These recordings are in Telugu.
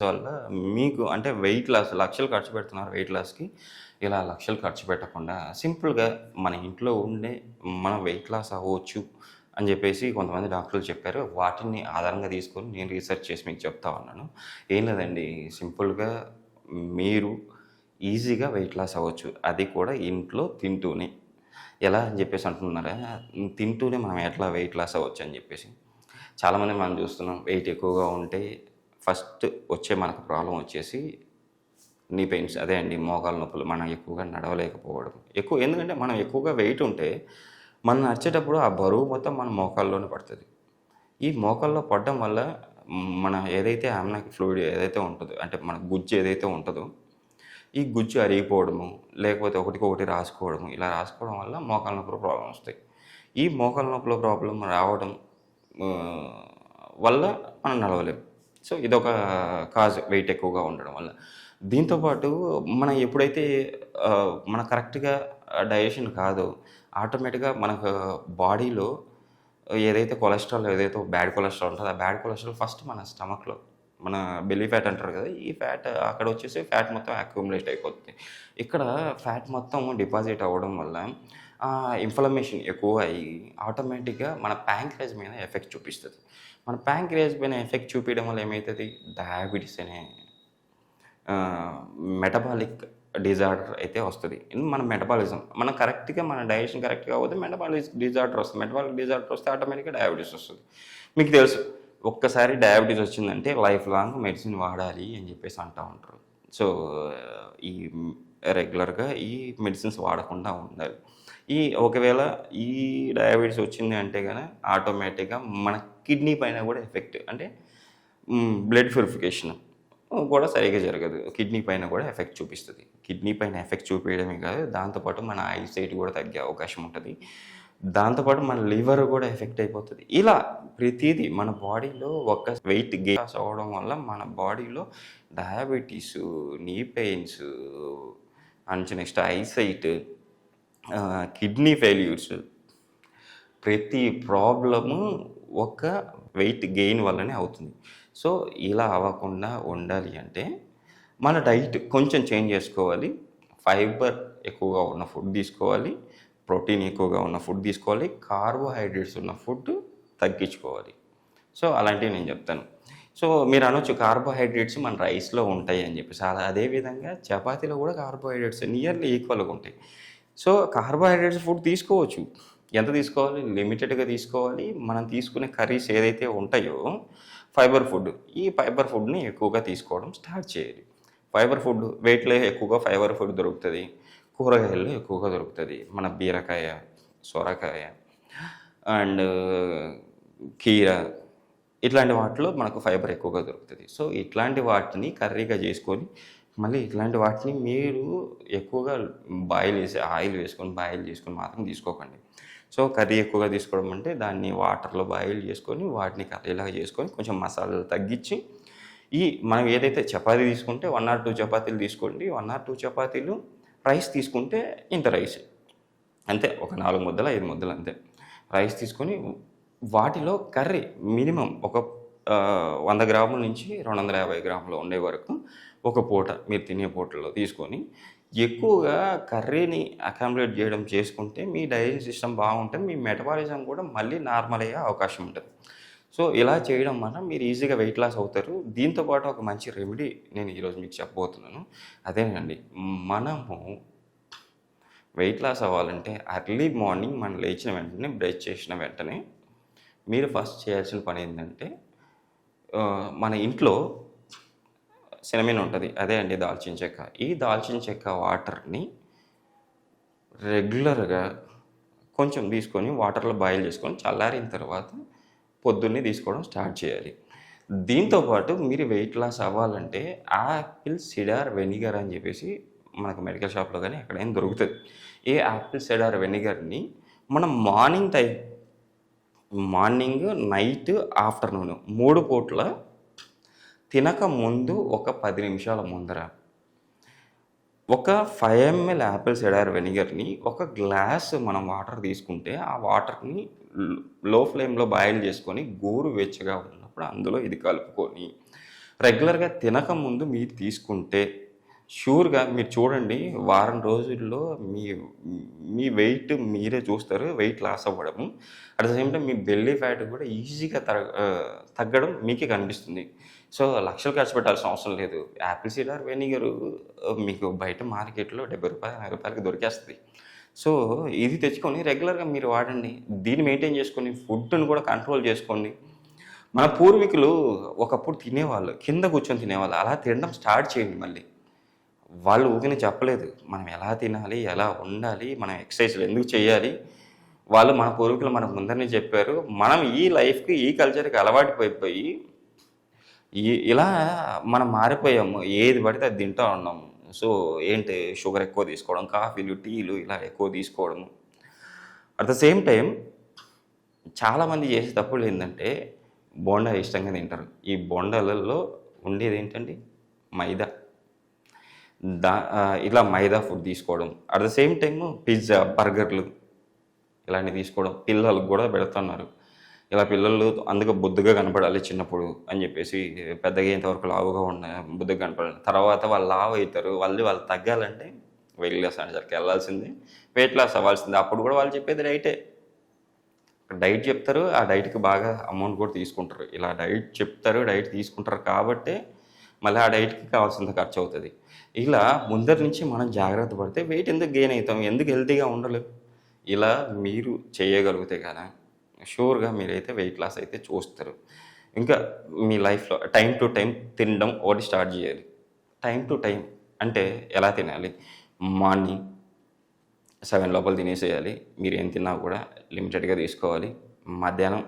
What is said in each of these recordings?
వల్ల మీకు అంటే వెయిట్ లాస్ లక్షలు ఖర్చు పెడుతున్నారు వెయిట్ లాస్‌కి. ఇలా లక్షలు ఖర్చు పెట్టకుండా సింపుల్‌గా మన ఇంట్లో ఉండే మనం వెయిట్ లాస్ అవ్వచ్చు అని చెప్పేసి కొంతమంది డాక్టర్లు చెప్పారు. వాటిని ఆధారంగా తీసుకొని నేను రీసెర్చ్ చేసి మీకు చెప్తా ఉన్నాను. ఏం లేదండి సింపుల్‌గా మీరు ఈజీగా వెయిట్ లాస్ అవ్వచ్చు. అది కూడా ఇంట్లో తింటూనే. ఎలా అని చెప్పేసి అంటున్నారా? తింటూనే మనం ఎట్లా వెయిట్ లాస్ అవ్వచ్చు అని చెప్పేసి. చాలామంది మనం చూస్తున్నాం వెయిట్ ఎక్కువగా ఉంటే ఫస్ట్ వచ్చే మనకు ప్రాబ్లం వచ్చేసి నీ పెయిన్స్ అదే అండి మోకాల నొప్పులు. మనం ఎక్కువగా నడవలేకపోవడం. ఎక్కువ ఎందుకంటే మనం ఎక్కువగా వెయిట్ ఉంటే మనం నడిచేటప్పుడు ఆ బరువు మొత్తం మన మోకాల్లోనే పడుతుంది ఈ మోకాల్లో పడడం వల్ల మన ఏదైతే ఆమ్నాకి ఫ్లూయిడ్ ఏదైతే ఉంటుందో అంటే మన గుజ్జు ఏదైతే ఉంటుందో ఈ గుజ్జు అరిగిపోవడము, లేకపోతే ఒకటికొకటి రాసుకోవడము ఇలా రాసుకోవడం వల్ల మోకాల నొప్పులు ప్రాబ్లమ్ వస్తాయి. ఈ మోకాల నొప్పుల ప్రాబ్లం రావడం వల్ల మనం నడవలేము సో ఇదొక కాజ్ వెయిట్ ఎక్కువగా ఉండడం వల్ల. దీంతో పాటు మనం ఎప్పుడైతే మన కరెక్ట్‌గా డైజెషన్ కాదు ఆటోమేటిక్‌గా మనకు బాడీలో ఏదైతే కొలెస్ట్రాల్ ఏదైతే బ్యాడ్ కొలెస్ట్రాల్ ఉంటుందో ఆ బ్యాడ్ కొలెస్ట్రాల్ ఫస్ట్ మన స్టమక్‌లో మన బెల్లీ ఫ్యాట్ అంటారు కదా! ఈ ఫ్యాట్ అక్కడ వచ్చేసి ఫ్యాట్ మొత్తం అక్యూములేట్ అయిపోతుంది. ఇక్కడ ఫ్యాట్ మొత్తం డిపాజిట్ అవ్వడం వల్ల ఇన్‌ఫ్లమేషన్ ఎక్కువ అయ్యి ఆటోమేటిక్‌గా మన ప్యాంక్రేజ్ మీద ఎఫెక్ట్ చూపిస్తుంది. మన ప్యాంక్రేజ్ పైన ఎఫెక్ట్ చూపించడం వల్ల ఏమవుతుంది డయాబెటీస్ అనే మెటబాలిక్ డిజార్డర్ అయితే వస్తుంది. మన మెటబాలిజం మనం కరెక్ట్‌గా మన డైజెషన్ కరెక్ట్‌గా అవుతుంది మెటబాలిక్ డిజార్డర్ వస్తుంది. మెటబాలిక్ డిజార్డర్ వస్తే ఆటోమేటిక్‌గా డయాబెటీస్ వస్తుంది. మీకు తెలుసు ఒక్కసారి డయాబెటీస్ వచ్చిందంటే లైఫ్ లాంగ్ మెడిసిన్ వాడాలి అని చెప్పేసి అంటూ ఉంటారు. సో ఈ రెగ్యులర్‌గా ఈ మెడిసిన్స్ వాడకుండా ఉండాలి. ఈ ఒకవేళ ఈ డయాబెటిస్ వచ్చింది అంటే కానీ ఆటోమేటిక్‌గా మన కిడ్నీ పైన కూడా ఎఫెక్ట్ అంటే బ్లడ్ ప్యూరిఫికేషన్ కూడా సరిగ్గా జరగదు. కిడ్నీ పైన కూడా ఎఫెక్ట్ చూపిస్తుంది. కిడ్నీ పైన ఎఫెక్ట్ చూపించడమే కాదు దాంతోపాటు మన ఐ సైట్ కూడా తగ్గే అవకాశం ఉంటుంది. దాంతోపాటు మన లివర్ కూడా ఎఫెక్ట్ అయిపోతుంది. ఇలా ప్రతిదీ మన బాడీలో ఒక వెయిట్ గెయిన్ అవ్వడం వల్ల మన బాడీలో diabetes knee pains and next eyesight kidney failures ప్రతి ప్రాబ్లము ఒక వెయిట్ గెయిన్ వల్లనే అవుతుంది. సో ఇలా అవ్వకుండా ఉండాలి అంటే మన డైట్ కొంచెం చేంజ్ చేసుకోవాలి. ఫైబర్ ఎక్కువగా ఉన్న ఫుడ్ తీసుకోవాలి. ప్రోటీన్ ఎక్కువగా ఉన్న ఫుడ్ తీసుకోవాలి. కార్బోహైడ్రేట్స్ ఉన్న ఫుడ్ తగ్గించుకోవాలి. సో అలాంటివి నేను చెప్తాను. సో మీరు అనొచ్చు కార్బోహైడ్రేట్స్ మన రైస్‌లో ఉంటాయి అని చెప్పేసి. అలా అదే విధంగా చపాతీలో కూడా కార్బోహైడ్రేట్స్ నియర్లీ ఈక్వల్‌గా ఉంటాయి. సో కార్బోహైడ్రేట్స్ ఫుడ్ తీసుకోవచ్చు. ఎంత తీసుకోవాలి? లిమిటెడ్‌గా తీసుకోవాలి. మనం తీసుకునే కర్రీస్ ఏదైతే ఉంటాయో ఫైబర్ ఫుడ్. ఈ ఫైబర్ ఫుడ్‌ని ఎక్కువగా తీసుకోవడం స్టార్ట్ చేయాలి. ఫైబర్ ఫుడ్ వెయిట్‌లో ఎక్కువగా ఫైబర్ ఫుడ్ దొరుకుతుంది కూరగాయల్లో ఎక్కువగా దొరుకుతుంది మన బీరకాయ, సొరకాయ అండ్ కీర ఇట్లాంటి వాటిలో మనకు ఫైబర్ ఎక్కువగా దొరుకుతుంది సో ఇట్లాంటి వాటిని కర్రీగా చేసుకొని మళ్ళీ ఇట్లాంటి వాటిని మీరు ఎక్కువగా బాయిల్ చేసి ఆయిల్ వేసుకొని బాయిల్ చేసుకొని మాత్రం తీసుకోకండి. సో కర్రీ ఎక్కువగా తీసుకోవడం అంటే దాన్ని వాటర్‌లో బాయిల్ చేసుకొని వాటిని కర్రీలాగా చేసుకొని కొంచెం మసాలాలు తగ్గించి ఈ మనం ఏదైతే చపాతీ తీసుకుంటే వన్ ఆర్ టూ చపాతీలు తీసుకోండి. వన్ ఆర్ టూ చపాతీలు రైస్ తీసుకుంటే ఇంత రైస్. అంతే ఒక నాలుగు ముద్దలు, ఐదు ముద్దలు అంతే. రైస్ తీసుకొని వాటిలో కర్రీ మినిమం ఒక వంద గ్రాముల నుంచి 250 గ్రాములు ఉండే వరకు ఒక పూట మీరు తినే పూటలో తీసుకొని ఎక్కువగా కర్రీని అకామిడేట్ చేయడం చేసుకుంటే మీ డైజెషన్ సిస్టమ్ బాగుంటుంది మీ మెటబాలిజం కూడా మళ్ళీ నార్మల్ అయ్యే అవకాశం ఉంటుంది సో ఇలా చేయడం వల్ల మీరు ఈజీగా వెయిట్ లాస్ అవుతారు. దీంతో పాటు ఒక మంచి రెమెడీ నేను ఈరోజు మీకు చెప్పబోతున్నాను. అదేనండి మనము వెయిట్ లాస్ అవ్వాలంటే అర్లీ మార్నింగ్ మనం లేచిన వెంటనే బ్రష్ చేసిన వెంటనే మీరు ఫస్ట్ చేయాల్సిన పని ఏంటంటే మన ఇంట్లో సినమిన్ ఉంటుంది అదే అండి దాల్చిన చెక్క. ఈ దాల్చిన చెక్క వాటర్‌ని రెగ్యులర్‌గా కొంచెం తీసుకొని వాటర్‌లో బాయిల్ చేసుకొని చల్లారిన తర్వాత పొద్దున్నే తీసుకోవడం స్టార్ట్ చేయాలి. దీంతో పాటు మీరు వెయిట్ లాస్ అవ్వాలంటే యాపిల్ సిడార్ వెనిగర్ అని చెప్పేసి మనకు మెడికల్ షాప్‌లో కానీ ఎక్కడైనా దొరుకుతుంది ఈ యాపిల్ సిడార్ వెనిగర్‌ని మనం morning time morning, night, afternoon మూడు పూట్ల తినక ముందు ఒక పది నిమిషాల ముందర ఒక ఫైవ్ ఎంఎల్ యాపిల్ సిడార్ వెనిగర్‌ని. ఒక గ్లాస్ మనం వాటర్ తీసుకుంటే ఆ వాటర్‌ని లో ఫ్లేమ్‌లో బాయిల్ చేసుకొని గోరు వెచ్చగా ఉన్నప్పుడు అందులో ఇది కలుపుకొని రెగ్యులర్గా తినక ముందు మీరు తీసుకుంటే షూర్గా మీరు చూడండి వారం రోజుల్లో మీ మీ వెయిట్ మీరే చూస్తారు వెయిట్ లాస్ అవ్వడము అట్ ద సేమ్ టైం మీ బెల్లీ ఫ్యాట్ కూడా ఈజీగా తగ్గ తగ్గడం మీకే కనిపిస్తుంది. సో లక్షలు ఖర్చు పెట్టాల్సిన అవసరం లేదు. యాపిల్ సీడర్ వెనిగర్ మీకు బయట మార్కెట్లో డెబ్బై రూపాయలు ఎనభై రూపాయలకి దొరికేస్తుంది. సో ఇది తెచ్చుకొని రెగ్యులర్గా మీరు వాడండి. దీన్ని మెయింటైన్ చేసుకొని ఫుడ్ని కూడా కంట్రోల్ చేసుకోండి. మన పూర్వీకులు ఒకప్పుడు తినేవాళ్ళు కింద కూర్చొని తినేవాళ్ళు అలా తినడం స్టార్ట్ చేయండి మళ్ళీ. వాళ్ళు ఊరిని చెప్పలేదు. మనం ఎలా తినాలి ఎలా ఉండాలి మనం ఎక్సర్సైజ్లు ఎందుకు చేయాలి? వాళ్ళు మన పూర్వీకులు మనకు ముందరనే చెప్పారు. మనం ఈ లైఫ్కి ఈ కల్చర్కి అలవాటు పోయిపోయి ఇలా మనం మారిపోయాము. ఏది పడితే అది తింటూ ఉన్నాము సో ఏంటి? షుగర్ ఎక్కువ తీసుకోవడం కాఫీలు టీలు ఇలా ఎక్కువ తీసుకోవడము అట్ ద సేమ్ టైం చాలామంది చేసే తప్పులు ఏంటంటే బోండా ఇష్టంగా తింటారు. ఈ బోండాలలో ఉండేది ఏంటండి? మైదా. దా ఇలా మైదా ఫుడ్ తీసుకోవడం. At the same time pizza బర్గర్లు ఇలాంటివి తీసుకోవడం. పిల్లలకు కూడా పెడుతున్నారు. ఇలా పిల్లలు అందుకే బొద్దుగా కనపడాలి చిన్నప్పుడు అని చెప్పేసి పెద్దగా అయ్యేంతవరకు లావుగా ఉన్న బుద్ధిగా కనపడాలి. తర్వాత వాళ్ళు లావు అవుతారు. వాళ్ళు వాళ్ళు తగ్గాలంటే వెయిట్ లాస్ అనేసరికి వెళ్ళాల్సిందే. వెయిట్ లాస్ అవ్వాల్సిందే. అప్పుడు కూడా వాళ్ళు చెప్పేది డైటే డైట్ చెప్తారు. ఆ డైట్కి బాగా అమౌంట్ కూడా తీసుకుంటారు. ఇలా డైట్ చెప్తారు డైట్ తీసుకుంటారు కాబట్టి మళ్ళీ ఆ డైట్కి కావాల్సినంత ఖర్చు అవుతుంది. ఇలా ముందరి నుంచి మనం జాగ్రత్త పడితే వెయిట్ ఎందుకు గెయిన్ అవుతాం? ఎందుకు హెల్తీగా ఉండలేం? ఇలా మీరు చేయగలిగితే కదా షూర్గా మీరైతే వెయిట్ లాస్ అయితే చూస్తారు. ఇంకా మీ లైఫ్లో టైం టు టైం తినడం ఒకటి స్టార్ట్ చేయాలి. టైం టు టైం అంటే ఎలా తినాలి? మార్నింగ్ సెవెన్ లోపల తినేసేయాలి. మీరు ఏం తిన్నా కూడా లిమిటెడ్గా తీసుకోవాలి. మధ్యాహ్నం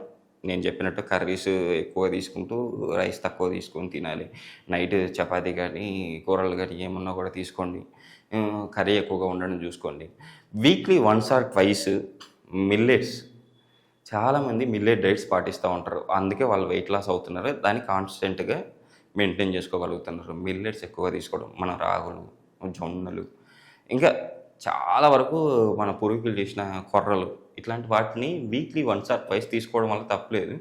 నేను చెప్పినట్టు కర్రీస్ ఎక్కువ తీసుకుంటూ రైస్ తక్కువ తీసుకొని తినాలి. నైట్ చపాతీ కానీ కూరలు కానీ ఏమున్నా కూడా తీసుకోండి. కర్రీ ఎక్కువగా ఉండడం చూసుకోండి. Weekly once or twice millets చాలామంది మిల్లెట్ డైట్స్ పాటిస్తూ ఉంటారు. అందుకే వాళ్ళు వెయిట్ లాస్ అవుతున్నారు. దాన్ని కాన్స్టెంట్గా మెయింటైన్ చేసుకోగలుగుతున్నారు. మిల్లెట్స్ ఎక్కువ తీసుకోవడం మన రాగులు జొన్నలు. ఇంకా చాలా వరకు మన పూర్వీకులు చేసిన కొర్రలు. ఇట్లాంటి వాటిని వీక్లీ వన్స్ ఆర్ ట్వైస్ తీసుకోవడం వల్ల తప్పలేదు.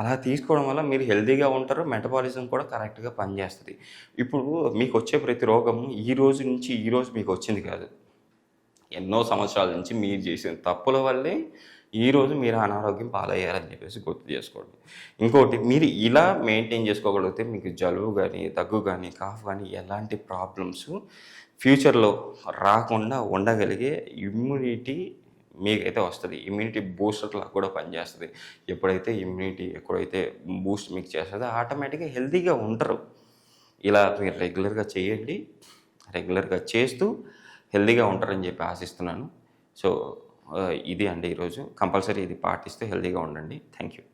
అలా తీసుకోవడం వల్ల మీరు హెల్తీగా ఉంటారు మెటబాలిజం కూడా కరెక్ట్గా పనిచేస్తుంది. ఇప్పుడు మీకు వచ్చే ప్రతి రోగం ఈ రోజు నుంచి ఈ రోజు మీకు వచ్చింది కాదు. ఎన్నో సంవత్సరాల నుంచి మీరు చేసిన తప్పుల వల్లే ఈరోజు మీరు అనారోగ్యం పాలయ్యారని చెప్పేసి గుర్తు చేసుకోండి. ఇంకోటి మీరు ఇలా మెయింటైన్ చేసుకోగలిగితే మీకు జలుబు కానీ దగ్గు కానీ కాఫ్ కానీ ఎలాంటి ప్రాబ్లమ్స్ ఫ్యూచర్లో రాకుండా ఉండగలిగే ఇమ్యూనిటీ మీకైతే వస్తుంది. ఇమ్యూనిటీ బూస్టర్లా కూడా పనిచేస్తుంది. ఎప్పుడైతే ఇమ్యూనిటీ ఎప్పుడైతే బూస్ట్ మీకు చేస్తుందో ఆటోమేటిక్గా హెల్తీగా ఉంటారు. ఇలా మీరు రెగ్యులర్గా చేయండి. రెగ్యులర్గా చేస్తూ హెల్తీగా ఉంటారని చెప్పి ఆశిస్తున్నాను. సో ఇది అండి ఈరోజు. కంపల్సరీ ఇది పాటిస్తూ హెల్తీగా ఉండండి. Thank you